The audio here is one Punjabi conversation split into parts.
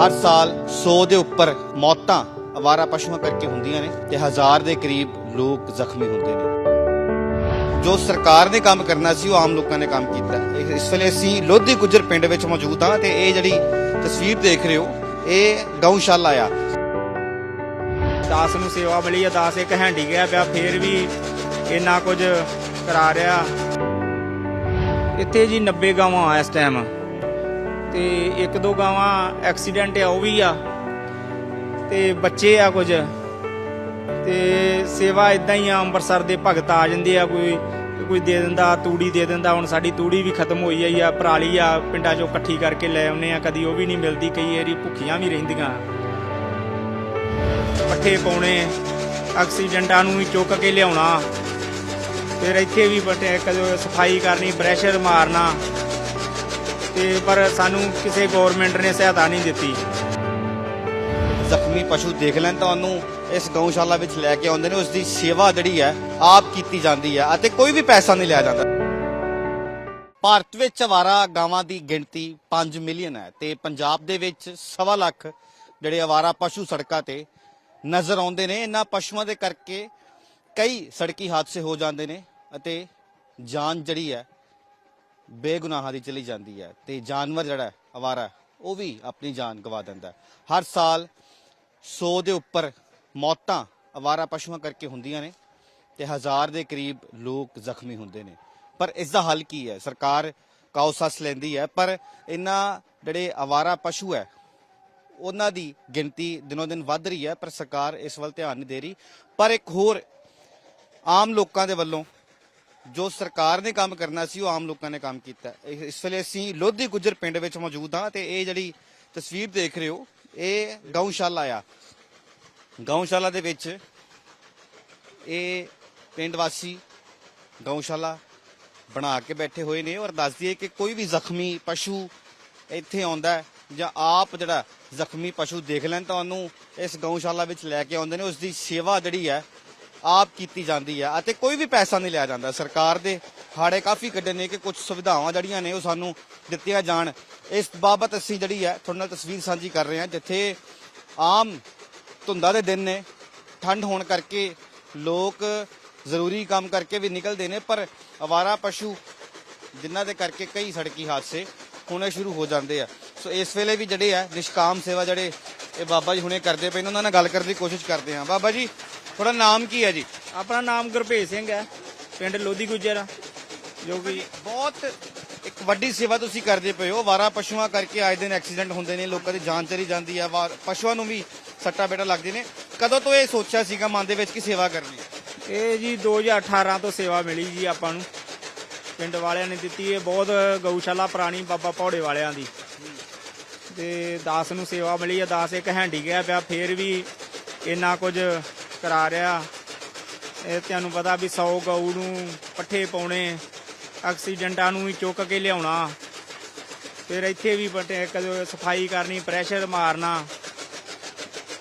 ਹਰ ਸਾਲ 100 ਦੇ ਉੱਪਰ ਮੌਤਾਂ ਅਵਾਰਾ ਪਸ਼ੂਆਂ ਕਰਕੇ ਹੁੰਦੀਆਂ ਨੇ ਤੇ ਹਜ਼ਾਰ ਦੇ ਕਰੀਬ ਲੋਕ ਜ਼ਖਮੀ ਹੁੰਦੇ ਨੇ। ਜੋ ਸਰਕਾਰ ਨੇ ਕੰਮ ਕਰਨਾ ਸੀ, ਉਹ ਆਮ ਲੋਕਾਂ ਨੇ ਕੰਮ ਕੀਤਾ। ਇਸ ਵੇਲੇ ਅਸੀਂ ਲੋਧੀ ਗੁੱਜਰ ਪਿੰਡ ਵਿੱਚ ਮੌਜੂਦ ਹਾਂ ਤੇ ਇਹ ਜਿਹੜੀ ਤਸਵੀਰ ਦੇਖ ਰਹੇ ਹੋ, ਇਹ ਗਊਸ਼ਾਲਾ ਆ। ਦਾਸ ਨੂੰ ਸੇਵਾ ਮਿਲੀ ਆ, ਦਾਸ ਇੱਕ ਹੈਂਡੀ ਗਿਆ ਪਿਆ, ਫੇਰ ਵੀ ਇੰਨਾ ਕੁਝ ਕਰਾ ਰਿਹਾ। ਇੱਥੇ ਜੀ 90 ਗਾਵਾਂ ਆ ਇਸ ਟਾਈਮ ਤੇ ਇੱਕ ਦੋ ਗਾਵਾਂ ਐਕਸੀਡੈਂਟ ਆ, ਉਹ ਵੀ ਆ। ਤੇ ਬੱਚੇ ਆ ਕੁਝ। ਤੇ ਸੇਵਾ ਇਦਾਂ ਹੀ ਆ, ਅੰਮ੍ਰਿਤਸਰ ਦੇ ਭਗਤ ਆ ਜਾਂਦੇ ਆ, ਕੋਈ ਕੋਈ ਦੇ ਦਿੰਦਾ, ਤੂੜੀ ਦੇ ਦਿੰਦਾ। ਹੁਣ ਸਾਡੀ ਤੂੜੀ ਵੀ ਖਤਮ ਹੋਈ ਆਈ ਆ ਪਰਾਲੀ ਆ, ਪਿੰਡਾਂ ਚੋਂ ਇਕੱਠੀ ਕਰਕੇ ਲੈ ਆਉਨੇ ਆ। ਕਦੀ ਉਹ ਵੀ ਨਹੀਂ ਮਿਲਦੀ, ਕਈ ਏਰੀ ਭੁੱਖੀਆਂ ਵੀ ਰਹਿੰਦੀਆਂ। ਪੱਠੇ ਪਾਉਣੇ, ਐਕਸੀਡੈਂਟਾਂ ਨੂੰ ਵੀ ਚੁੱਕ ਕੇ ਲਿਆਉਣਾ। ਫਿਰ ਇੱਥੇ ਵੀ ਬਟੇ ਕਦੇ ਸਫ਼ਾਈ ਕਰਨੀ ਪ੍ਰੈਸ਼ਰ ਮਾਰਨਾ। ਤੇ ਪਰ ਸਾਨੂੰ ਕਿਸੇ ਗਵਰਨਮੈਂਟ ਨੇ ਸਹਾਇਤਾ ਨਹੀਂ ਦਿੱਤੀ। ਜ਼ਖਮੀ ਪਸ਼ੂ ਦੇਖ ਲੈਣ ਤੁਹਾਨੂੰ ਇਸ ਗਊਸ਼ਾਲਾ ਵਿੱਚ ਲੈ ਕੇ ਆਉਂਦੇ ਨੇ ਉਸ ਦੀ ਸੇਵਾ ਜਿਹੜੀ ਹੈ, ਆਪ ਕੀਤੀ ਜਾਂਦੀ ਹੈ ਅਤੇ ਕੋਈ ਵੀ ਪੈਸਾ ਨਹੀਂ ਲਿਆ ਜਾਂਦਾ। ਭਾਰਤ ਵਿੱਚ ਅਵਾਰਾ ਗਾਵਾਂ ਦੀ ਗਿਣਤੀ 5 ਮਿਲੀਅਨ ਹੈ ਤੇ ਪੰਜਾਬ ਦੇ ਵਿੱਚ ਸਵਾ ਲੱਖ ਜਿਹੜੇ ਅਵਾਰਾ ਪਸ਼ੂ ਸੜਕਾਂ ਤੇ ਨਜ਼ਰ ਆਉਂਦੇ ਨੇ। ਇਹਨਾਂ ਪਸ਼ੂਆਂ ਦੇ ਕਰਕੇ ਕਈ ਸੜਕੀ ਹਾਦਸੇ ਹੋ ਜਾਂਦੇ ਨੇ ਅਤੇ ਜਾਨ ਜਿਹੜੀ ਹੈ ਬੇਗੁਨਾਹਾਂ ਦੀ ਚਲੀ ਜਾਂਦੀ ਹੈ ਤੇ ਜਾਨਵਰ ਜਿਹੜਾ ਅਵਾਰਾ ਉਹ ਵੀ ਆਪਣੀ ਜਾਨ ਗਵਾ ਦਿੰਦਾ ਹਰ ਸਾਲ 100 ਦੇ ਉੱਪਰ ਮੌਤਾਂ ਅਵਾਰਾ ਪਸ਼ੂਆਂ ਕਰਕੇ ਹੁੰਦੀਆਂ ਨੇ ਤੇ ਹਜ਼ਾਰ ਦੇ ਕਰੀਬ ਲੋਕ ਜ਼ਖਮੀ ਹੁੰਦੇ ਨੇ। ਪਰ ਇਸ ਦਾ ਹੱਲ ਕੀ ਹੈ? ਸਰਕਾਰ ਕਾਉਸਸ ਲੈਂਦੀ ਹੈ, ਪਰ ਇਹਨਾਂ ਜਿਹੜੇ ਅਵਾਰਾ ਪਸ਼ੂ ਹੈ, ਉਹਨਾਂ ਦੀ ਗਿਣਤੀ ਦਿਨੋ ਦਿਨ ਵੱਧ ਰਹੀ ਹੈ, ਪਰ ਸਰਕਾਰ ਇਸ ਵੱਲ ਧਿਆਨ ਨਹੀਂ ਦੇ ਰਹੀ। ਪਰ ਇੱਕ ਹੋਰ ਆਮ ਲੋਕਾਂ ਦੇ ਵੱਲੋਂ ਜੋ ਸਰਕਾਰ ਨੇ ਕੰਮ ਕਰਨਾ ਸੀ, ਉਹ ਆਮ ਲੋਕਾਂ ਨੇ ਕੰਮ ਕੀਤਾ। ਇਸ ਵੇਲੇ ਅਸੀਂ ਲੋਧੀ ਗੁੱਜਰ ਪਿੰਡ ਵਿੱਚ ਮੌਜੂਦ ਹਾਂ ਤੇ ਇਹ ਜਿਹੜੀ ਤਸਵੀਰ ਦੇਖ ਰਹੇ ਹੋ, ਇਹ ਗਊਸ਼ਾਲਾ ਆ। ਗਊਸ਼ਾਲਾ ਦੇ ਵਿੱਚ ਇਹ ਪਿੰਡ ਵਾਸੀ ਗਊਸ਼ਾਲਾ ਬਣਾ ਕੇ ਬੈਠੇ ਹੋਏ ਨੇ ਔਰ ਦੱਸ ਦਈਏ ਕਿ ਕੋਈ ਵੀ ਜ਼ਖਮੀ ਪਸ਼ੂ ਇੱਥੇ ਆਉਂਦਾ ਜਾਂ ਆਪ ਜਿਹੜਾ ਜ਼ਖਮੀ ਪਸ਼ੂ ਦੇਖ ਲੈਣ, ਤਾਂ ਉਹਨੂੰ ਇਸ ਗਊਸ਼ਾਲਾ ਵਿੱਚ ਲੈ ਕੇ ਆਉਂਦੇ ਨੇ। ਉਸ ਦੀ ਸੇਵਾ ਜਿਹੜੀ ਹੈ ਆਪ ਕੀਤੀ ਜਾਂਦੀ ਹੈ ਅਤੇ ਕੋਈ ਵੀ ਪੈਸਾ ਨਹੀਂ ਲਿਆ ਜਾਂਦਾ। ਸਰਕਾਰ ਦੇ ਹਾੜੇ ਕਾਫੀ ਕੱਢੇ ਨੇ ਕਿ ਕੁਝ ਸੁਵਿਧਾਵਾਂ ਜਿਹੜੀਆਂ ਨੇ ਉਹ ਸਾਨੂੰ ਦਿੱਤੀਆਂ ਜਾਣ। ਇਸ ਬਾਬਤ ਅਸੀਂ ਜਿਹੜੀ ਹੈ, ਤੁਹਾਡੇ ਨਾਲ ਤਸਵੀਰ ਸਾਂਝੀ ਕਰ ਰਹੇ ਹਾਂ, ਜਿੱਥੇ ਆਮ ਧੁੰਦਾ ਦੇ ਦਿਨ ਨੇ, ਠੰਡ ਹੋਣ ਕਰਕੇ ਲੋਕ ਜ਼ਰੂਰੀ ਕੰਮ ਕਰਕੇ ਵੀ ਨਿਕਲਦੇ ਨੇ, ਪਰ ਅਵਾਰਾ ਪਸ਼ੂ ਜਿਨ੍ਹਾਂ ਦੇ ਕਰਕੇ ਕਈ ਸੜਕੀ ਹਾਦਸੇ ਹੋਣੇ ਸ਼ੁਰੂ ਹੋ ਜਾਂਦੇ ਆ। ਸੋ ਇਸ ਵੇਲੇ ਵੀ ਜਿਹੜੇ ਆ, ਨਿਸ਼ਕਾਮ ਸੇਵਾ ਜਿਹੜੇ ਇਹ ਬਾਬਾ ਜੀ ਹੁਣੇ ਕਰਦੇ ਪਏ ਨੇ, ਉਹਨਾਂ ਨਾਲ ਗੱਲ ਕਰਨ ਦੀ ਕੋਸ਼ਿਸ਼ ਕਰਦੇ ਆ ਬਾਬਾ ਜੀ ਤੁਹਾਡਾ ਨਾਮ ਕੀ ਹੈ ਜੀ? ਆਪਣਾ ਨਾਮ ਗੁਰਭੇਜ ਸਿੰਘ ਹੈ ਪਿੰਡ ਲੋਧੀ ਗੁੱਜਰ ਜੋ ਕਿ ਬਹੁਤ ਇੱਕ ਵੱਡੀ ਸੇਵਾ ਤੁਸੀਂ ਕਰਦੇ ਪਏ ਹੋ। ਵਾਰਾ ਪਸ਼ੂਆਂ ਕਰਕੇ ਆਏ ਦਿਨ ਐਕਸੀਡੈਂਟ ਹੁੰਦੇ ਨੇ ਲੋਕਾਂ ਦੀ ਜਾਨ ਚਲੀ ਜਾਂਦੀ ਹੈ ਵਾਰ- ਪਸ਼ੂਆਂ ਨੂੰ ਵੀ ਸੱਟਾ ਬੇਟਾ ਲੱਗਦੇ ਨੇ। ਕਦੋਂ ਤੋਂ ਇਹ ਸੋਚਿਆ ਸੀਗਾ ਮਨ ਦੇ ਵਿੱਚ ਕਿ ਸੇਵਾ ਕਰਨੀ ਇਹ ਜੀ 2018 ਤੋਂ ਸੇਵਾ ਮਿਲੀ ਜੀ ਆਪਾਂ ਨੂੰ। ਪਿੰਡ ਵਾਲਿਆਂ ਨੇ ਦਿੱਤੀ ਇਹ ਬਹੁਤ ਗਊਸ਼ਾਲਾ ਪੁਰਾਣੀ ਬਾਬਾ ਪੌੜੇ ਵਾਲਿਆਂ ਦੀ। ਤੇ ਦਾਸ ਨੂੰ ਸੇਵਾ ਮਿਲੀ ਆ। ਦਾਸ ਇੱਕ ਹੈਂਡੀ ਗਿਆ ਪਿਆ ਫੇਰ ਵੀ ਇੰਨਾ ਕੁਝ ਕਰਾ ਰਿਹਾ ਇਹ ਤੁਹਾਨੂੰ ਪਤਾ ਵੀ 100 ਗਊ ਨੂੰ ਪੱਠੇ ਪਾਉਣੇ ਐਕਸੀਡੈਂਟਾਂ ਨੂੰ ਵੀ ਚੁੱਕ ਕੇ ਲਿਆਉਣਾ। ਫਿਰ ਇੱਥੇ ਵੀ ਬਟੇ ਕਦੇ ਸਫ਼ਾਈ ਕਰਨੀ ਪ੍ਰੈਸ਼ਰ ਮਾਰਨਾ।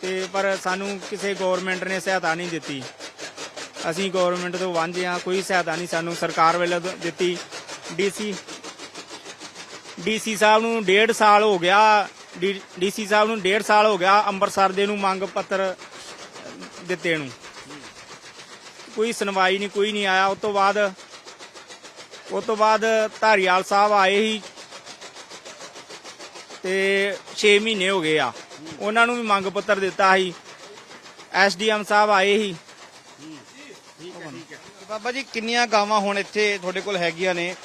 ਤੇ ਪਰ ਸਾਨੂੰ ਕਿਸੇ ਗਵਰਨਮੈਂਟ ਨੇ ਸਹਾਇਤਾ ਨਹੀਂ ਦਿੱਤੀ। ਅਸੀਂ ਗਵਰਨਮੈਂਟ ਤੋਂ ਵਾਂਝੇ ਆ ਕੋਈ ਸਹਾਇਤਾ ਨਹੀਂ ਸਾਨੂੰ ਸਰਕਾਰ ਵੱਲੋਂ ਦਿੱਤੀ। ਡੀਸੀ ਡੀਸੀ ਸਾਹਿਬ ਨੂੰ ਡੇਢ ਸਾਲ ਹੋ ਗਿਆ ਡੀਸੀ ਸਾਹਿਬ ਨੂੰ ਡੇਢ ਸਾਲ ਹੋ ਗਿਆ ਅੰਮ੍ਰਿਤਸਰ ਦੇ ਨੂੰ ਮੰਗ ਪੱਤਰ ਦਿੱਤੇ ਨੂੰ ਕੋਈ ਸੁਣਵਾਈ ਨਹੀਂ ਕੋਈ ਨਹੀਂ ਆਇਆ। ਉਸ ਤੋਂ ਬਾਅਦ ਉਸ ਤੋਂ ਬਾਅਦ ਧਾਰੀਵਾਲ ਸਾਹਿਬ ਆਏ ਹੀ ਤੇ 6 ਮਹੀਨੇ ਹੋ ਗਏ ਆ। ਉਹਨਾਂ ਨੂੰ ਵੀ ਮੰਗ ਪੱਤਰ ਦਿੱਤਾ ਸੀ। ਐਸਡੀਐਮ ਸਾਹਿਬ ਆਏ ਸੀ। ਬਾਬਾ ਜੀ ਕਿੰਨੀਆਂ ਗਾਵਾਂ ਹੁਣ ਇੱਥੇ ਤੁਹਾਡੇ ਕੋਲ ਹੈਗੀਆਂ ਨੇ?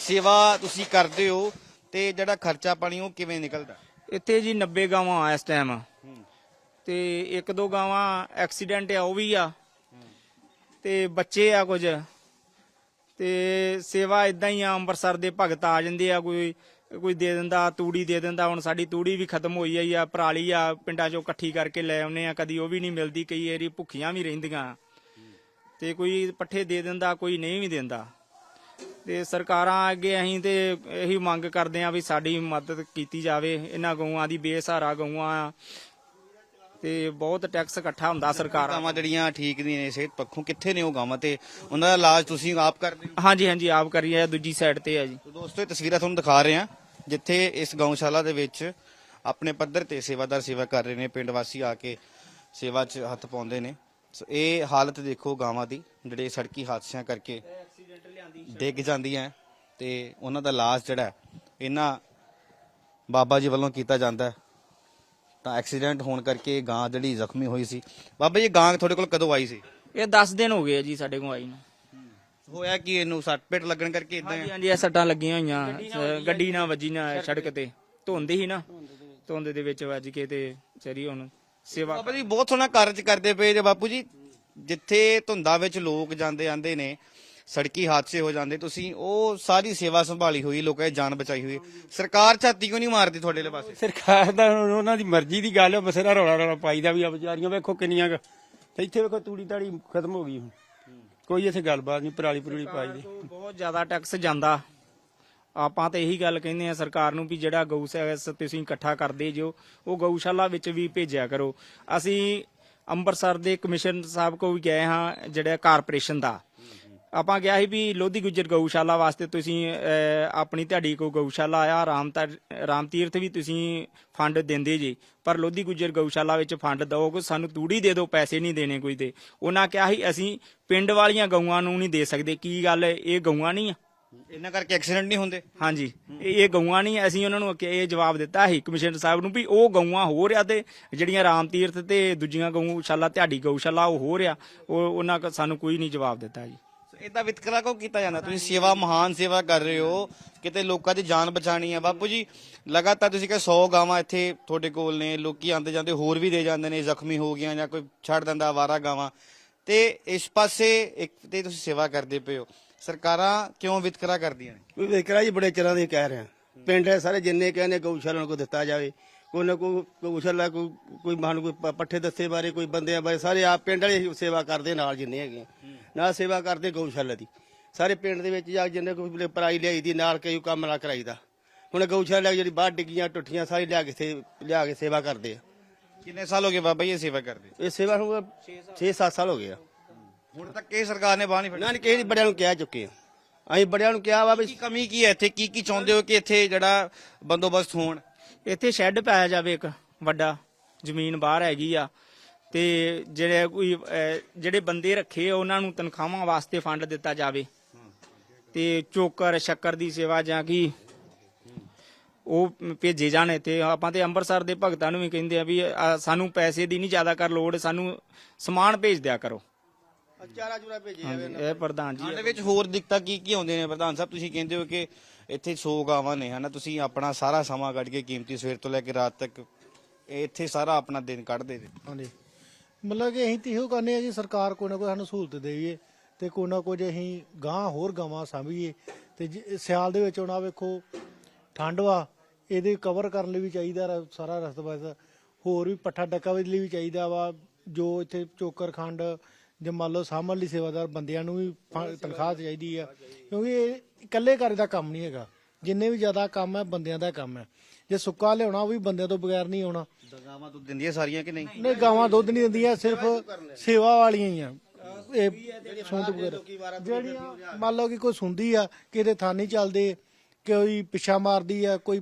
ਸੇਵਾ ਤੁਸੀਂ ਕਰਦੇ ਹੋ ਤੇ ਜਿਹੜਾ ਖਰਚਾ ਪਾਣੀ ਉਹ ਕਿਵੇਂ ਨਿਕਲਦਾ? ਇੱਥੇ ਜੀ 90 ਗਾਵਾਂ ਆ ਇਸ ਟਾਈਮ ਤੇ ਇੱਕ ਦੋ ਗਾਵਾਂ ਐਕਸੀਡੈਂਟ ਆ, ਉਹ ਵੀ ਆ। ਤੇ ਬੱਚੇ ਆ ਕੁਝ। ਤੇ ਸੇਵਾ ਇਦਾਂ ਹੀ ਆ, ਅੰਮ੍ਰਿਤਸਰ ਦੇ ਭਗਤ ਆ ਜਾਂਦੇ ਆ, ਕੋਈ ਕੋਈ ਦੇ ਦਿੰਦਾ, ਤੂੜੀ ਦੇ ਦਿੰਦਾ। ਹੁਣ ਸਾਡੀ ਤੂੜੀ ਵੀ ਖਤਮ ਹੋਈ ਆਈ ਆ ਪਰਾਲੀ ਆ, ਪਿੰਡਾਂ ਚੋਂ ਇਕੱਠੀ ਕਰਕੇ ਲੈ ਆਉਨੇ ਆ। ਕਦੀ ਉਹ ਵੀ ਨਹੀਂ ਮਿਲਦੀ, ਕਈ ਏਰੀ ਭੁੱਖੀਆਂ ਵੀ ਰਹਿੰਦੀਆਂ। ਤੇ ਕੋਈ ਪੱਠੇ ਦੇ ਦਿੰਦਾ, ਕੋਈ ਨਹੀਂ ਵੀ ਦਿੰਦਾ। ਤੇ ਸਰਕਾਰਾਂ ਅੱਗੇ ਅਸੀਂ ਤੇ ਇਹੀ ਮੰਗ ਕਰਦੇ ਆ ਵੀ ਸਾਡੀ ਮਦਦ ਕੀਤੀ ਜਾਵੇ। ਇਹਨਾਂ ਗਊਆਂ ਦੀ ਬੇਸਹਾਰਾ ਗਊਆਂ ਤੇ ਬਹੁਤ ਟੈਕਸ ਇਕੱਠਾ ਹੁੰਦਾ ਸਰਕਾਰਾਂ ਗਾਵਾਂ ਜਿਹੜੀਆਂ ਠੀਕ ਨਹੀਂ ਨੇ ਸਿਹਤ ਪੱਖੋਂ ਕਿੱਥੇ ਨੇ ਉਹ ਗਾਵਾਂ ਤੇ? ਉਹਨਾਂ ਦਾ ਇਲਾਜ ਤੁਸੀਂ ਆਪ ਕਰਦੇ ਹੋ? ਹਾਂਜੀ ਹਾਂਜੀ ਆਪ ਕਰੀਏ ਦੂਜੀ ਸਾਈਡ ਤੇ ਆ ਜੀ। ਤੋ ਦੋਸਤੋ ਇਹ ਤਸਵੀਰਾਂ ਤੁਹਾਨੂੰ ਦਿਖਾ ਰਹੇ ਹਾਂ ਜਿੱਥੇ ਇਸ ਗਊਸ਼ਾਲਾ ਦੇ ਵਿੱਚ ਆਪਣੇ ਪੱਧਰ ਤੇ ਸੇਵਾਦਾਰ ਸੇਵਾ ਕਰ ਰਹੇ ਨੇ ਪਿੰਡ ਵਾਸੀ ਆ ਕੇ ਸੇਵਾ 'ਚ ਹੱਥ ਪਾਉਂਦੇ ਨੇ। ਸੋ ਇਹ ਹਾਲਤ ਦੇਖੋ ਗਾਵਾਂ ਦੀ ਜਿਹੜੇ ਸੜਕੀ ਹਾਦਸਿਆਂ ਕਰਕੇ ਡਿੱਗ ਜਾਂਦੀਆਂ ਹੈ ਤੇ ਉਹਨਾਂ ਦਾ ਇਲਾਜ ਜਿਹੜਾ ਹੈ, ਇਹਨਾਂ ਬਾਬਾ ਜੀ ਵੱਲੋਂ ਕੀਤਾ ਜਾਂਦਾ ਹੈ। ਤਾਂ ਐਕਸੀਡੈਂਟ ਹੋਣ ਕਰਕੇ ਗਾਂ ਜਿਹੜੀ ਜ਼ਖਮੀ ਹੋਈ ਸੀ। ਬਾਬਾ ਜੀ ਗਾਂ ਤੁਹਾਡੇ ਕੋਲ ਕਦੋਂ ਆਈ ਸੀ? ਇਹ 10 ਦਿਨ ਹੋ ਗਏ ਆ ਜੀ ਸਾਡੇ ਕੋਲ ਆਈ ਨੂੰ। ਹੋਇਆ ਕਿ ਇਹਨੂੰ? ਸੱਟ ਪੇਟ ਲੱਗਣ ਕਰਕੇ ਇਦਾਂ ਹਾਂਜੀ ਹਾਂਜੀ ਇਹ ਸੱਟਾਂ ਲੱਗੀਆਂ ਹੋਈਆਂ। ਸ- ਗੱਡੀ ਨਾਲ ਵੱਜੀ ਨਾ ਸੜਕ ਤੇ। ਧੁੰਦ ਹੀ ਨਾ। ਧੁੰਦ ਦੇ ਵਿੱਚ ਵੱਜ ਕੇ ਤੇ ਚਰੀ ਹੁਣ ਸੇਵਾ ਬਾਬਾ ਜੀ ਬਹੁਤ ਸੋਹਣਾ ਕਾਰਜ ਕਰਦੇ ਪਏ ਜੇ ਬਾਪੂ ਜੀ। ਜਿੱਥੇ ਧੁੰਦਾਂ ਵਿੱਚ ਲੋਕ ਜਾਂਦੇ ਆਂਦੇ ਨੇ ਸੜਕੀ ਹਾਦਸੇ ਹੋ ਜਾਂਦੇ ਤੁਸੀਂ ਉਹ ਸਾਰੀ ਸੇਵਾ ਸੰਭਾਲੀ ਹੋਈ ਲੋਕਾਂ ਦੀ ਜਾਨ ਬਚਾਈ ਹੋਈ। ਸਰਕਾਰ ਛਾਤੀ ਕਿਉਂ ਨਹੀਂ ਮਾਰਦੀ ਤੁਹਾਡੇ ਲਈ ਪਾਸੇ? ਸਰਕਾਰ ਦਾ ਹੁਣ ਉਹਨਾਂ ਦੀ ਮਰਜ਼ੀ ਦੀ ਗੱਲ ਹੈ ਬਸੇਰਾ ਰੌਲਾ ਰੌਲਾ ਪਾਈਦਾ ਵੀ ਆ ਵਿਚਾਰੀਆਂ ਵੇਖੋ ਕਿੰਨੀਆਂ ਕੁ- ਤੇ ਇੱਥੇ ਵੇਖੋ ਤੂੜੀ ਤਾੜੀ ਖਤਮ ਹੋ ਗਈ ਹੁਣ। ਕੋਈ ਇੱਥੇ ਗੱਲਬਾਤ ਨਹੀਂ ਪਰਾਲੀ ਪਰੂਲੀ ਪਾਈ ਦੀ। ਤੋਂ ਬਹੁਤ ਜ਼ਿਆਦਾ ਟੈਕਸ ਜਾਂਦਾ। ਆਪਾਂ ਤਾਂ ਇਹੀ ਗੱਲ ਕਹਿੰਦੇ ਆ ਸਰਕਾਰ ਨੂੰ ਵੀ ਜਿਹੜਾ ਗਊ ਸੈਸ ਤੁਸੀਂ ਇਕੱਠਾ ਕਰਦੇ ਜੋ ਉਹ ਗਊਸ਼ਾਲਾ ਵਿੱਚ ਵੀ ਭੇਜਿਆ ਕਰੋ। ਅਸੀਂ ਅੰਮ੍ਰਿਤਸਰ ਦੇ ਕਮਿਸ਼ਨ ਸਾਹਿਬ ਕੋ ਵੀ ਗਏ ਹਾਂ ਜਿਹੜਾ ਕਾਰਪੋਰੇਸ਼ਨ ਦਾ। ਆਪਾਂ ਗਿਆ ਸੀ ਵੀ ਲੋਧੀ ਗੁੱਜਰ ਗਊਸ਼ਾਲਾ ਵਾਸਤੇ ਤੁਸੀਂ ਆਪਣੀ ਤੁਹਾਡੀ ਕੋ ਗਊਸ਼ਾਲਾ ਆ ਰਾਮ ਰਾਮ ਤੀਰਥ ਵੀ ਤੁਸੀਂ ਫੰਡ ਦਿੰਦੇ ਜੀ ਪਰ ਲੋਧੀ ਗੁੱਜਰ ਗਊਸ਼ਾਲਾ ਵਿੱਚ ਫੰਡ ਦਿਓਗੇ ਸਾਨੂੰ ਤੂੜੀ ਦੇ ਦਿਓ ਪੈਸੇ ਨਹੀਂ ਦੇਣੇ ਕੋਈ ਤੇ ਉਹਨਾਂ ਕਿਹਾ ਸੀ ਅਸੀਂ ਪਿੰਡ ਵਾਲੀਆਂ ਗਊਆਂ ਨੂੰ ਨਹੀਂ ਦੇ ਸਕਦੇ ਕੀ ਗੱਲ ਇਹ ਗਊਆਂ ਨਹੀਂ ਆ। ਇਹਨਾਂ ਕਰਕੇ ਐਕਸੀਡੈਂਟ ਨਹੀਂ ਹੁੰਦੇ? ਹਾਂਜੀ ਇਹ ਗਊਆਂ ਨਹੀਂ ਅਸੀਂ ਉਹਨਾਂ ਨੂੰ ਕਿ ਇਹ ਜਵਾਬ ਦਿੱਤਾ ਸੀ ਕਮਿਸ਼ਨਰ ਸਾਹਿਬ ਨੂੰ ਵੀ ਉਹ ਗਊਆਂ ਹੋ ਰਿਆ ਤੇ ਜਿਹੜੀਆਂ ਰਾਮ ਤੀਰਥ ਤੇ ਦੂਜੀਆਂ ਗਊਸ਼ਾਲਾ ਤੁਹਾਡੀ ਗਊਸ਼ਾਲਾ ਉਹ ਹੋ ਰਿਆ ਉਹ ਉਹਨਾਂ ਕੋ ਸਾਨੂੰ ਕੋਈ ਨਹੀਂ ਜਵਾਬ ਦਿੱਤਾ ਜੀ। ਇਹਦਾ ਵਿਤਕਰਾ ਕਿਉਂ ਕੀਤਾ ਜਾਂਦਾ? ਤੁਸੀਂ ਸੇਵਾ, ਮਹਾਨ ਸੇਵਾ ਕਰ ਰਹੇ ਹੋ। ਕਿਤੇ ਲੋਕਾਂ ਦੀ ਜਾਨ ਬਚਾਣੀ ਹੈ ਬਾਪੂ ਜੀ, ਲਗਾਤਾਰ ਤੁਸੀਂ ਕਹੇ 100 ਗਾਵਾਂ ਇੱਥੇ ਤੁਹਾਡੇ ਕੋਲ ਨੇ। ਲੋਕੀ ਆਂਦੇ ਜਾਂਦੇ, ਹੋਰ ਵੀ ਦੇ ਜਾਂਦੇ ਨੇ, ਜ਼ਖਮੀ ਹੋ ਗਈਆਂ ਜਾਂ ਕੋਈ ਛੱਡ ਦਿੰਦਾ ਆਵਾਰਾ ਗਾਵਾਂ। ਤੇ ਇਸ ਪਾਸੇ ਇੱਕ ਤੇ ਤੁਸੀਂ ਸੇਵਾ ਕਰਦੇ ਪਏ ਹੋ। ਸਰਕਾਰਾਂ ਕਿਉਂ ਵਿਤਕਰਾ ਕਰਦੀਆਂ ਨੇ? ਵਿਤਕਰਾ ਜੀ ਬੜੇ ਚਿਰਾਂ ਦੇ ਕਹਿ ਰਿਹਾ ਪਿੰਡ ਦੇ ਸਾਰੇ ਜਿੰਨੇ ਕਹਿੰਦੇ ਗਊਸ਼ਾਲਾ ਨੂੰ ਦਿੱਤਾ ਜਾਵੇ। ਕੋਈ ਨਾ ਕੋਈ ਗਊਸ਼ਾਲਾ ਕੋਈ ਕੋਈ ਮਾਨ ਕੋਈ ਪ- ਪੱਠੇ ਦੱਸੇ ਬਾਰੇ ਕੋਈ ਬੰਦਿਆਂ ਬਾਰੇ ਸਾਰੇ ਆਪ ਪਿੰਡ ਵਾਲੇ ਹੀ ਸੇਵਾ ਕਰਦੇ ਨਾਲ ਜਿੰਨੇ ਹੈਗੇ ਨਾਲ ਸੇਵਾ ਕਰਦੇ ਗਊਸ਼ਾਲਾ ਦੀ। ਸਾਰੇ ਪਿੰਡ ਦੇ ਵਿੱਚ ਜਾ ਕੇ ਜਿੰਨੇ ਕੋਈ ਪਰਾਈ ਲਿਆਈ ਦੀ ਨਾਲ ਕਈ ਕੰਮ ਨਾ ਕਰਾਈਦਾ। ਹੁਣ ਗਊਸ਼ਾਲਾ ਜਿਹੜੀ ਬਾਹਰ ਡਿੱਗੀਆਂ ਟੁੱਟੀਆਂ ਸਾਰੀ ਲਿਆ ਕੇ ਸੇ- ਲਿਆ ਕੇ ਸੇਵਾ ਕਰਦੇ ਆ। ਕਿੰਨੇ ਸਾਲ ਹੋ ਗਏ ਬਾਬਾ ਜੀ ਇਹ ਸੇਵਾ ਕਰਦੇ? ਇਹ ਸੇਵਾ ਨੂੰ 6-7 ਸਾਲ। ਹੋ ਗਏ ਆ। ਹੁਣ ਤੱਕ ਇਹ ਸਰਕਾਰ ਨੇ ਬਾਹ ਨਹੀਂ ਫੜੀ ਨਾ ਨਹੀਂ ਕਿਸੇ ਦੀ ਬੜਿਆਂ ਨੂੰ ਕਹਿ ਚੁੱਕੇ ਆ। ਅਸੀਂ ਬੜਿਆਂ ਨੂੰ ਕਿਹਾ ਵਾ ਵੀ ਕੀ ਕਮੀ ਕੀ ਹੈ ਇੱਥੇ? ਕੀ ਕੀ ਚਾਹੁੰਦੇ ਹੋ ਕਿ ਇੱਥੇ ਜਿਹੜਾ ਬੰਦੋਬਸਤ ਹੋਣ? ਇੱਥੇ ਸ਼ੈੱਡ ਪਾਇਆ ਜਾਵੇ ਇੱਕ ਵੱਡਾ ਜ਼ਮੀਨ ਬਾਹਰ ਹੈਗੀ ਆ। ਤੇ ਜਿਹੜੇ ਕੋਈ ਅਹ, ਜਿਹੜੇ ਬੰਦੇ ਰੱਖੇ ਉਹਨਾਂ ਨੂੰ ਤਨਖਾਹਾਂ ਵਾਸਤੇ ਫੰਡ ਦਿੱਤਾ ਜਾਵੇ। ਤੇ ਚੋਕਰ ਸ਼ੱਕਰ ਦੀ ਸੇਵਾ ਜਾਂ ਕੀ ਉਹ ਭੇਜੇ ਜਾਣ ਤੇ ਆਪਾਂ ਤੇ ਅੰਮ੍ਰਿਤਸਰ ਦੇ ਭਗਤਾਂ ਨੂੰ ਵੀ ਕਹਿੰਦੇ ਆ ਵੀ ਅਹ, ਸਾਨੂੰ ਪੈਸੇ ਦੀ ਨਹੀਂ ਜ਼ਿਆਦਾ ਕਰ ਲੋੜ ਸਾਨੂੰ ਸਮਾਨ ਭੇਜ ਦਿਆ ਕਰੋ। ਚਾਰਾ ਚੂਰਾ ਭੇਜੇ ਹਾਂਜੀ, ਇਹ ਪ੍ਰਧਾਨ ਜੀ ਇਹਦੇ ਵਿੱਚ ਹੋਰ ਦਿੱਕਤਾਂ ਕੀ ਕੀ ਆਉਂਦੀਆਂ ਨੇ ਪ੍ਰਧਾਨ ਸਾਹਿਬ? ਤੁਸੀਂ ਕਹਿੰਦੇ ਹੋ ਕਿ ਇੱਥੇ 100 ਗਾਵਾਂ ਨੇ ਹਨਾ? ਤੁਸੀਂ ਆਪਣਾ ਸਾਰਾ ਸਮਾਂ ਕੱਢ ਕੇ ਕੀਮਤੀ ਸਵੇਰ ਤੋਂ ਲੈ ਕੇ ਰਾਤ ਤੱਕ ਇਹ ਇੱਥੇ ਸਾਰਾ ਆਪਣਾ ਦਿਨ ਕੱਢਦੇ ਨੇ। ਹਾਂਜੀ। ਮਤਲਬ ਕਿ ਅਸੀਂ ਤੇ ਇਹੋ ਕਹਿੰਦੇ ਆ ਜੀ ਸਰਕਾਰ ਕੋਈ ਨਾ ਕੋਈ ਸਾਨੂੰ ਸਹੂਲਤ ਦੇਈਏ ਤੇ ਕੋਈ ਨਾ ਕੁਝ ਅਸੀਂ ਗਾਂ ਹੋਰ ਗਾਵਾਂ ਸਾਂਭੀਏ। ਤੇ ਜੇ- ਸਿਆਲ ਦੇ ਵਿੱਚ ਹੁਣ ਵੇਖੋ ਠੰਡ ਵਾ ਇਹਦੇ ਕਵਰ ਕਰਨ ਲਈ ਵੀ ਚਾਹੀਦਾ ਰ- ਸਾਰਾ ਰਸਤਾ ਹੋਰ ਵੀ ਪੱਠਾ ਡੱਕਾ ਵੀ ਲਈ ਵੀ ਚਾਹੀਦਾ ਵਾ ਜੋ ਇੱਥੇ ਚੋਕਰ ਖੰਡ ਜੇ ਮੰਨ ਲਓ ਸਾਂਭਣ ਲਈ ਸੇਵਾਦਾਰ ਬੰਦਿਆਂ ਨੂੰ ਵੀ ਫ- ਤਨਖਾਹ ਚਾਹੀਦੀ ਆ ਕਿਉਂਕਿ ਇਹ ਇਕੱਲੇ ਘਰ ਦਾ ਕੰਮ ਨਹੀਂ ਹੈਗਾ। ਜਿੰਨੇ ਵੀ ਜ਼ਿਆਦਾ ਕੰਮ ਹੈ ਬੰਦਿਆਂ ਦਾ ਕੰਮ ਹੈ। ਜੇ ਸੁੱਕਾ ਲਿਆਉਣਾ ਉਹ ਵੀ ਬੰਦਿਆਂ ਤੋਂ ਬਗੈਰ ਨਹੀਂ ਆਉਣਾ। ਗਾਵਾਂ ਦੁੱਧ ਦਿੰਦੀਆਂ ਸਾਰੀਆਂ ਕਿ ਨਹੀਂ? ਨਹੀਂ ਗਾਵਾਂ ਦੁੱਧ ਨਹੀਂ ਦਿੰਦੀਆਂ ਸਿਰਫ ਸੇਵਾ ਵਾਲੀਆਂ ਹੀ ਆ। ਇਹ ਸੁੰਦ ਵਗੈਰਾ। ਜਿਹੜੀਆਂ ਮੰਨ ਲਓ ਕਿ ਕੋਈ ਸੁੰਦੀ ਆ ਕਿਤੇ ਥਾਨੀ ਚੱਲਦੇ ਕੋਈ ਪਿੱਛਾ ਮਾਰਦੀ ਆ ਕੋਈ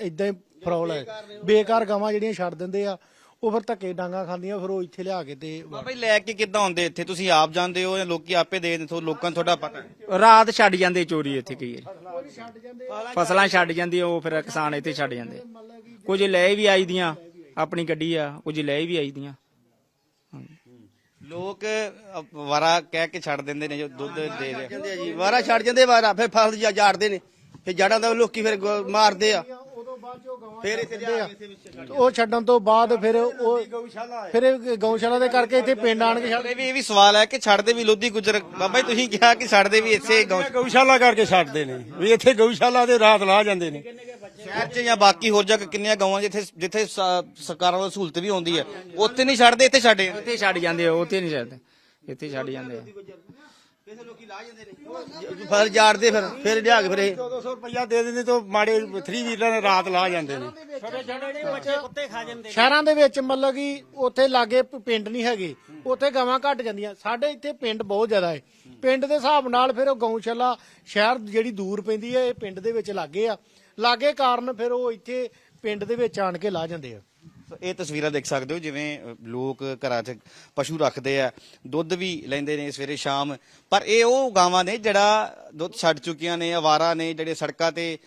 ਇਦਾਂ ਹੀ ਫਰੌਲ ਹੈ। ਬੇਕਾਰ ਗਾਵਾਂ ਜਿਹੜੀਆਂ ਛੱਡ ਦਿੰਦੇ ਆ ਉਹ ਫਿਰ ਧੱਕੇ ਡਾਂਗਾ ਖਾਂਦੀਆਂ ਫਿਰ ਉਹ ਇੱਥੇ ਲਿਆ ਕੇ ਤੇ ਬਾਬਾ ਜੀ ਲੈ ਕੇ ਕਿੱਦਾਂ ਆਉਂਦੇ ਇੱਥੇ? ਤੁਸੀਂ ਆਪ ਜਾਂਦੇ ਹੋ ਜਾਂ ਲੋਕੀ ਆਪੇ ਦੇ ਦਿੰਦੇ ਹੋ ਲੋਕਾਂ ਨੂੰ ਤੁਹਾਡਾ ਪਤਾ ਹੈ? ਰਾਤ ਛੱਡ ਜਾਂਦੇ ਚੋਰੀ ਇੱਥੇ ਕਈ ਵਾਰੀ। ਫਸਲਾਂ ਛੱਡ ਜਾਂਦੀ ਉਹ ਫਿਰ ਕਿਸਾਨ ਇੱਥੇ ਛੱਡ ਜਾਂਦੇ। ਕੁਝ ਲੈ ਵੀ ਆਈਦੀਆਂ ਆਪਣੀ ਗੱਡੀ ਆ ਕੁਝ ਲੈ ਵੀ ਆਈਦੀਆਂ। ਲੋਕ ਅ, ਵਾਰਾ ਕਹਿ ਕੇ ਛੱਡ ਦਿੰਦੇ ਨੇ ਜੋ ਦੁੱਧ ਦੇ ਦੇ ਜਾਂਦੇ ਆ ਜੀ ਵਾਰਾ ਛੱਡ ਜਾਂਦੇ ਵਾਰਾ। ਫਿਰ ਫਸਲ ਜਾੜਦੇ ਨੇ। ਫਿਰ ਜੜਾਂ ਦਾ ਲੋਕੀ ਫਿਰ ਮਾਰਦੇ ਆ। ਫਿਰ ਇੱਥੇ ਲਿਆ ਕੇ ਇੱਥੇ ਵਿੱਚ ਉਹ ਛੱਡਣ ਤੋਂ ਬਾਅਦ ਫਿਰ ਉਹ ਫਿਰ ਇਹ ਗਊਸ਼ਾਲਾ ਦੇ ਕਰਕੇ ਇੱਥੇ ਪਿੰਡ ਆਣ ਕੇ ਛੱਡ ਇਹ ਵੀ ਇਹ ਵੀ ਸਵਾਲ ਹੈ ਕਿ ਛੱਡਦੇ ਵੀ ਲੋਧੀ ਗੁਜਰ ਬਾਬਾ ਜੀ ਤੁਸੀਂ ਕਿਹਾ ਕਿ ਛੱਡਦੇ ਵੀ ਇੱਥੇ ਗਊਸ਼ਾਲਾ ਕਰਕੇ ਛੱਡਦੇ ਨੇ। ਵੀ ਇੱਥੇ ਗਊਸ਼ਾਲਾ ਦੇ ਰਾਤ ਲਾ ਜਾਂਦੇ ਨੇ। ਸ਼ਹਿਰ 'ਚ ਜਾਂ ਬਾਕੀ ਹੋਰ ਜਗ੍ਹਾ ਕਿੰਨੀਆਂ ਗਾਵਾਂ ਜਿੱਥੇ ਜਿੱਥੇ ਸਰਕਾਰਾਂ ਵੱਲੋਂ ਸਹੂਲਤ ਵੀ ਆਉਂਦੀ ਹੈ ਉੱਥੇ ਨਹੀਂ ਛੱਡਦੇ ਇੱਥੇ ਛੱਡੇ ਇੱਥੇ ਛੱਡ ਜਾਂਦੇ ਉੱਥੇ ਨਹੀਂ ਛੱਡਦੇ। ਇੱਥੇ ਛੱਡ ਜਾਂਦੇ ਫਸਲ ਜਾੜਦੇ ਫਿਰ ਫਿਰ ਲਿਆ ਕੇ ਫਿਰ 1400 ਰੁਪਇਆ ਦੇ ਦਿੰਦੇ ਤੋਂ ਮਾੜੇ 3 ਵੀਲਰ ਨੇ ਰਾਤ ਲਾ ਜਾਂਦੇ ਨੇ। ਸ਼ਹਿਰਾਂ ਦੇ ਵਿੱਚ ਮਤਲਬ ਕਿ ਉੱਥੇ ਲਾਗੇ ਪਿੰਡ ਨਹੀਂ ਹੈਗੇ ਉੱਥੇ ਗਾਵਾਂ ਘੱਟ ਜਾਂਦੀਆਂ। ਸਾਡੇ ਇੱਥੇ ਪਿੰਡ ਬਹੁਤ ਜ਼ਿਆਦਾ ਹੈ। ਪਿੰਡ ਦੇ ਹਿਸਾਬ ਨਾਲ ਫਿਰ ਉਹ ਗਊਸ਼ਾਲਾ ਸ਼ਹਿਰ ਜਿਹੜੀ ਦੂਰ ਪੈਂਦੀ ਹੈ ਇਹ ਪਿੰਡ ਦੇ ਵਿੱਚ ਲਾਗੇ ਆ। ਲਾਗੇ ਕਾਰਨ ਫਿਰ ਉਹ ਇੱਥੇ ਪਿੰਡ ਦੇ ਵਿੱਚ ਆਣ ਕੇ ਲਾ ਜਾਂਦੇ ਆ। ਇਹ ਤਸਵੀਰਾਂ ਦੇਖ ਸਕਦੇ ਹੋ ਜਿਵੇਂ ਲੋਕ ਘਰਾਂ 'ਚ ਪਸ਼ੂ ਰੱਖਦੇ ਆ, ਦੁੱਧ ਵੀ ਲੈਂਦੇ ਨੇ ਸਵੇਰੇ ਸ਼ਾਮ। ਪਰ ਇਹ ਉਹ ਗਾਵਾਂ ਨੇ ਜਿਹੜਾ ਦੁੱਧ ਛੱਡ ਚੁੱਕੀਆਂ ਨੇ, ਅਵਾਰਾ ਨੇ, ਜਿਹੜੇ ਸੜਕਾਂ ਤੇ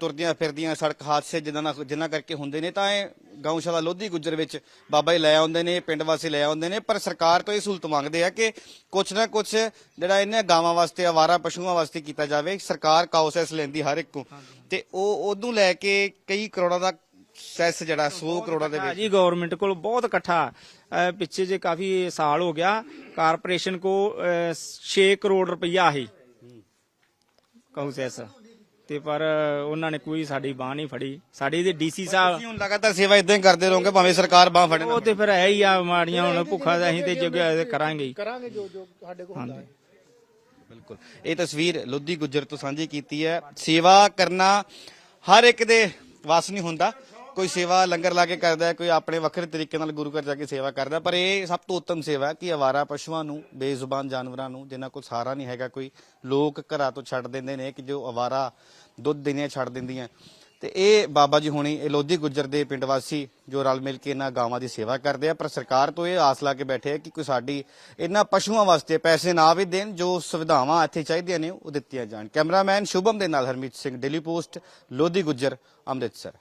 ਤੁਰਦੀਆਂ ਫਿਰਦੀਆਂ ਸੜਕ ਹਾਦਸੇ ਜਿਨ੍ਹਾਂ ਨਾਲ, ਜਿਨ੍ਹਾਂ ਕਰਕੇ ਹੁੰਦੇ ਨੇ, ਤਾਂ ਇਹ ਗਊਸ਼ਾਲਾ ਲੋਧੀ ਗੁੱਜਰ ਵਿੱਚ ਬਾਬਾ ਜੀ ਲੈ ਆਉਂਦੇ ਨੇ, ਪਿੰਡ ਵਾਸੀ ਲੈ ਆਉਂਦੇ ਨੇ। ਪਰ ਸਰਕਾਰ ਤੋਂ ਇਹ ਸਹੂਲਤ ਮੰਗਦੇ ਆ ਕਿ ਕੁਛ ਨਾ ਕੁਛ ਜਿਹੜਾ ਇਹਨਾਂ ਗਾਵਾਂ ਵਾਸਤੇ, ਅਵਾਰਾ, ਪਸ਼ੂਆਂ ਵਾਸਤੇ ਕੀਤਾ ਜਾਵੇ। ਸਰਕਾਰ ਕਾਉਸੈਸ ਲੈਂਦੀ ਹਰ ਇੱਕ ਤੋਂ ਤੇ ਉਹ, ਉਹਨੂੰ ਲੈ ਕੇ ਕਈ ਕਰੋੜਾਂ ਦਾ ਸੈਸ ਜਿਹੜਾ 100 ਕਰੋੜਾਂ ਦੇ ਵਿੱਚ। ਜੀ ਗਵਰਨਮੈਂਟ ਕੋਲ ਬਹੁਤ ਇਕੱਠਾ। ਪਿੱਛੇ ਜੇ ਕਾਫੀ ਸਾਲ ਹੋ ਗਿਆ ਕਾਰਪੋਰੇਸ਼ਨ ਕੋ 6 ਕਰੋੜ ਰੁਪਈਆ ਹੈ। ਕਹੂ ਸੈਸ। ਤੇ ਪਰ ਉਹਨਾਂ ਨੇ ਕੋਈ ਸਾਡੀ ਬਾਹ ਨਹੀਂ ਫੜੀ। ਸਾਡੀ ਦੇ ਡੀਸੀ ਸਾਹਿਬ ਤੁਸੀਂ ਹੁਣ ਲਗਾਤਾਰ ਸੇਵਾ ਇਦਾਂ ਹੀ ਕਰਦੇ ਰਹੋਗੇ ਭਾਵੇਂ ਸਰਕਾਰ ਬਾਹ ਫੜੇ ਨਾ ਉਹ ਤੇ ਫਿਰ ਹੈ ਹੀ ਆ ਮਾੜੀਆਂ ਹੁਣ ਭੁੱਖਾ ਤਾਂ ਅਸੀਂ ਤੇ ਜਗ੍ਹਾ ਤੇ ਕਰਾਂਗੇ ਕਰਾਂਗੇ ਜੋ ਜੋ ਸਾਡੇ ਕੋਲ ਹੁੰਦਾ ਹੈ। ਬਿਲਕੁਲ। ਇਹ ਤਸਵੀਰ ਲੁੱਧੀ ਗੁੱਜਰ ਤੋਂ ਸਾਂਝੀ ਕੀਤੀ ਹੈ। ਸੇਵਾ ਕਰਨਾ ਹਰ ਇੱਕ ਦੇ ਵਾਸ ਨਹੀਂ ਹੁੰਦਾ। ਕੋਈ ਸੇਵਾ ਲੰਗਰ ਲਾ ਕੇ ਕਰਦਾ ਹੈ, ਕੋਈ ਆਪਣੇ ਵੱਖਰੇ ਤਰੀਕੇ ਨਾਲ ਗੁਰੂ ਘਰ ਜਾ ਕੇ ਸੇਵਾ ਕਰਦਾ ਪਰ ਇਹ ਸਭ ਤੋਂ ਉੱਤਮ ਸੇਵਾ ਹੈ ਕਿ ਅਵਾਰਾ ਪਸ਼ੂਆਂ ਨੂੰ, ਬੇਜ਼ੁਬਾਨ ਜਾਨਵਰਾਂ ਨੂੰ, ਜਿਨ੍ਹਾਂ ਕੋਲ ਸਹਾਰਾ ਨਹੀਂ ਹੈਗਾ, ਕੋਈ ਲੋਕ ਘਰਾਂ ਤੋਂ ਛੱਡ ਦਿੰਦੇ ਨੇ ਕਿ ਜੋ ਅਵਾਰਾ ਦੁੱਧ ਦਿੰਦੀਆਂ, ਛੱਡ ਦਿੰਦੀਆਂ। ਤੇ ਇਹ ਬਾਬਾ ਜੀ ਹੁਣੀ ਇਹ ਲੋਧੀ ਗੁੱਜਰ ਦੇ ਪਿੰਡ ਵਾਸੀ ਜੋ ਰਲ ਮਿਲ ਕੇ ਇਹਨਾਂ ਗਾਵਾਂ ਦੀ ਸੇਵਾ ਕਰਦੇ ਆ, ਪਰ ਸਰਕਾਰ ਤੋਂ ਇਹ ਆਸ ਲਾ ਕੇ ਬੈਠੇ ਆ ਕਿ ਕੋਈ ਸਾਡੀ ਇਹਨਾਂ ਪਸ਼ੂਆਂ ਵਾਸਤੇ ਪੈਸੇ ਨਾ ਵੀ ਦੇਣ, ਜੋ ਸੁਵਿਧਾਵਾਂ ਇੱਥੇ ਚਾਹੀਦੀਆਂ ਨੇ, ਉਹ ਦਿੱਤੀਆਂ ਜਾਣ। ਕੈਮਰਾਮੈਨ ਸ਼ੁਭਮ ਦੇ ਨਾਲ ਹਰਮੀਤ ਸਿੰਘ, ਡੇਲੀ ਪੋਸਟ, ਲੋਧੀ ਗੁੱਜਰ, ਅੰਮ੍ਰਿਤਸਰ।